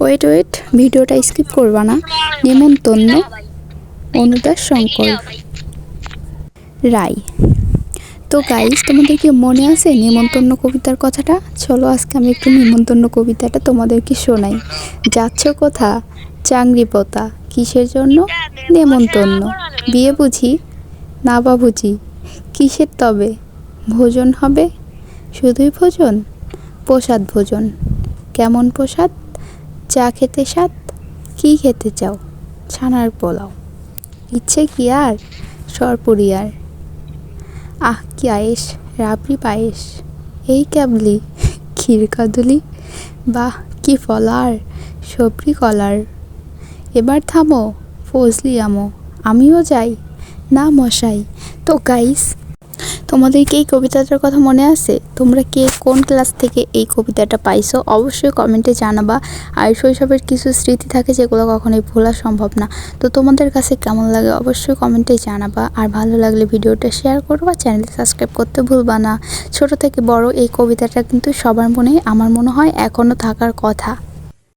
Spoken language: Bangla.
ওয়েট ওয়েট ভিডিওটা স্কিপ করবা না। নেমন্তন্ন অনুদাস শঙ্কর। রায় তো গাইস তোমাদের কি মনে আছে নিমন্তন্ন কবিতার কথাটা? চলো আজকে আমি একটু নেমন্তন্ন কবিতাটা তোমাদেরকে শোনাই। যাচ্ছ কথা? চাংরি পোতা। কিসের জন্য? নেমন্তন্ন। বিয়ে বুঝি? না বা বুঝি। কিসের তবে? ভোজন হবে? শুধুই ভোজন? প্রসাদ ভোজন। কেমন প্রসাদ? চা খেতে স্বাদ? কী খেতে চাও? ছানার পোলাও। ইচ্ছে কি আর? সরপুরিয়ার আহ, কি আয়েস রাবড়ি পায়েস এই ক্যাবলি ক্ষীর কাদুলি। বাহ, কি ফলার সবরি কলার এবার থামো, ফজলি আমো। আমিও যাই। না মশাই, তো গাইস তোমাদের কি এই কবিতাটার কথা মনে আছে? তোমরা কে কোন ক্লাস থেকে এই কবিতাটা পাইছো? অবশ্যই কমেন্টে জানাবা। আর শৈশবের কিছু স্মৃতি থাকে যেগুলো কখনোই ভোলা সম্ভব না। তো তোমাদের কাছে কেমন লাগে অবশ্যই কমেন্টে জানাবা। আর ভালো লাগলে ভিডিওটা শেয়ার করবা চ্যানেল সাবস্ক্রাইব করতে ভুলবা না। ছোট থেকে বড় এই কবিতাটা কিন্তু সবার মনে আমার মনে হয় এখনও থাকার কথা।